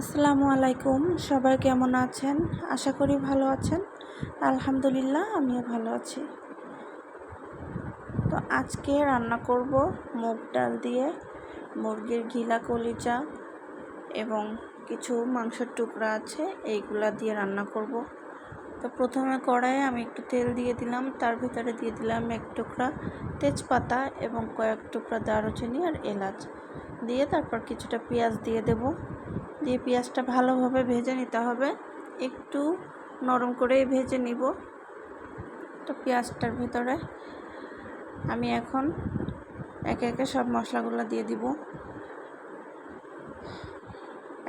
আসসালামু আলাইকুম, সবাই কেমন আছেন? আশা করি ভালো আছেন। আলহামদুলিল্লাহ, আমিও ভালো আছি। তো আজকে রান্না করব মুগ ডাল দিয়ে, মুরগির ঘিলা কলিজা এবং কিছু মাংসের টুকরা আছে, এইগুলা দিয়ে রান্না করব। তো প্রথমে কড়াইয়ে আমি একটু তেল দিয়ে দিলাম, তার ভিতরে দিয়ে দিলাম এক টুকরা তেজপাতা এবং কয়েক টুকরা দারুচিনি আর এলাচ। দিয়ে তারপর কিছুটা পেঁয়াজ দিয়ে দেবো। দিয়ে পেঁয়াজটা ভালোভাবে ভেজে নিতে হবে, একটু নরম করেই ভেজে নিব। তো পেঁয়াজটার ভিতরে আমি এখন একে একে সব মশলাগুলো দিয়ে দিব।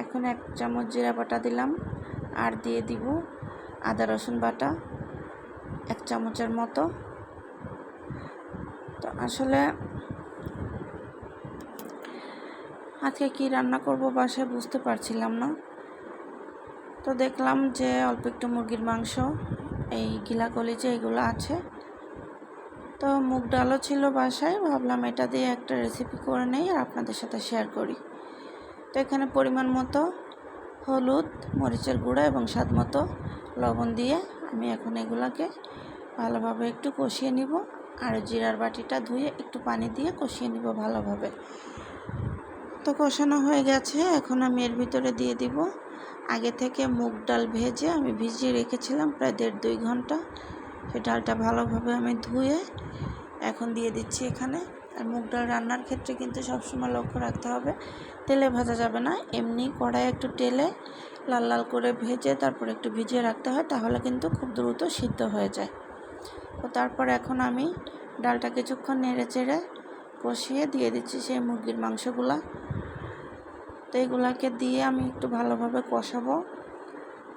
এখন এক চামচ জিরা বাটা দিলাম, আর দিয়ে দিব আদা রসুন বাটা এক চামচের মতো। তো আসলে আজকে কি রান্না করব বাসায় বুঝতে পারছিলাম না। তো দেখলাম যে অল্প একটু মুরগির মাংস, এই গিলা কলিজা এগুলো আছে। তো মুগ ডালও ছিল বাসায়, ভাবলাম এটা দিয়ে একটা রেসিপি করে নেই আর আপনাদের সাথে শেয়ার করি। তো এখানে পরিমাণ মতো হলুদ, মরিচের গুঁড়া এবং স্বাদ মতো লবণ দিয়ে আমি এখন এগুলাকে ভালোভাবে একটু কষিয়ে নিব। আর জিরার বাটিটা ধুয়ে একটু পানি দিয়ে কষিয়ে নিব ভালোভাবে। তো কষানো হয়ে গেছে, এখন আমি এর ভিতরে দিয়ে দিব। আগে থেকে মুগ ডাল ভেজে আমি ভিজিয়ে রেখেছিলাম প্রায় দেড় দুই ঘণ্টা। সে ডালটা ভালোভাবে আমি ধুয়ে এখন দিয়ে দিচ্ছি এখানে। আর মুগ ডাল রান্নার ক্ষেত্রে কিন্তু সবসময় লক্ষ্য রাখতে হবে, তেলে ভাজা যাবে না। এমনি কড়াই একটু তেলে লাল লাল করে ভেজে তারপর একটু ভিজিয়ে রাখতে হয়, তাহলে কিন্তু খুব দ্রুত সিদ্ধ হয়ে যায়। তো তারপর এখন আমি ডালটা কিছুক্ষণ নেড়ে চেড়ে কষিয়ে দিয়ে দিচ্ছি সেই মুরগির মাংসগুলা। তো এগুলাকে দিয়ে আমি একটু ভালোভাবে কষাবো।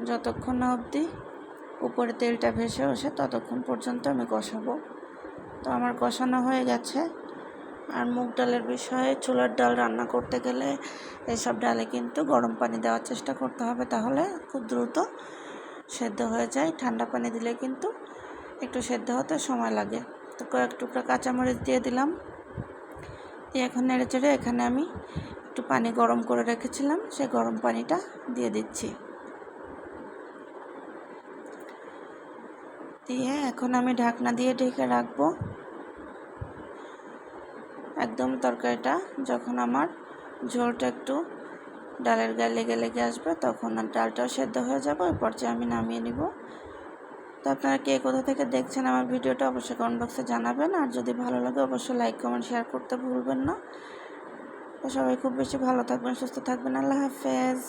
যতক্ষণ না অবধি উপরে তেলটা ভেসে আসে, ততক্ষণ পর্যন্ত আমি কষাবো। তো আমার কষানো হয়ে গেছে। আর মুগ ডালের বিষয়ে চুলার ডাল রান্না করতে গেলে এসব ডালে কিন্তু গরম পানি দেওয়ার চেষ্টা করতে হবে। তাহলে খুব দ্রুত সেদ্ধ হয়ে যায়। ঠান্ডা পানি দিলে কিন্তু একটু সেদ্ধ হতে সময় লাগে। তো কয়েক টুকরা কাঁচামরিচ দিয়ে দিলাম। এখন নেড়ে চেড়ে এখানে আমি একটু পানি গরম করে রেখেছিলাম, সেই গরম পানিটা দিয়ে দিচ্ছি। দিয়ে এখন আমি ঢাকনা দিয়ে ঢেকে রাখব। একদম তরকারিটা যখন আমার ঝোলটা একটু ডালের গায়ে লেগে লেগে আসবে, তখন ডালটাও সেদ্ধ হয়ে যাবে, ওই পর্যায়ে আমি নামিয়ে নিব। তো আপনারা কে কোথা থেকে দেখছেন আমার ভিডিওটা অবশ্যই কমেন্ট বক্সে জানাবেন, আর যদি ভালো লাগে অবশ্যই লাইক, কমেন্ট, শেয়ার করতে ভুলবেন না। তো সবাই খুব বেশি ভালো থাকবেন সুস্থ থাকবেন। আল্লাহ হাফেজ।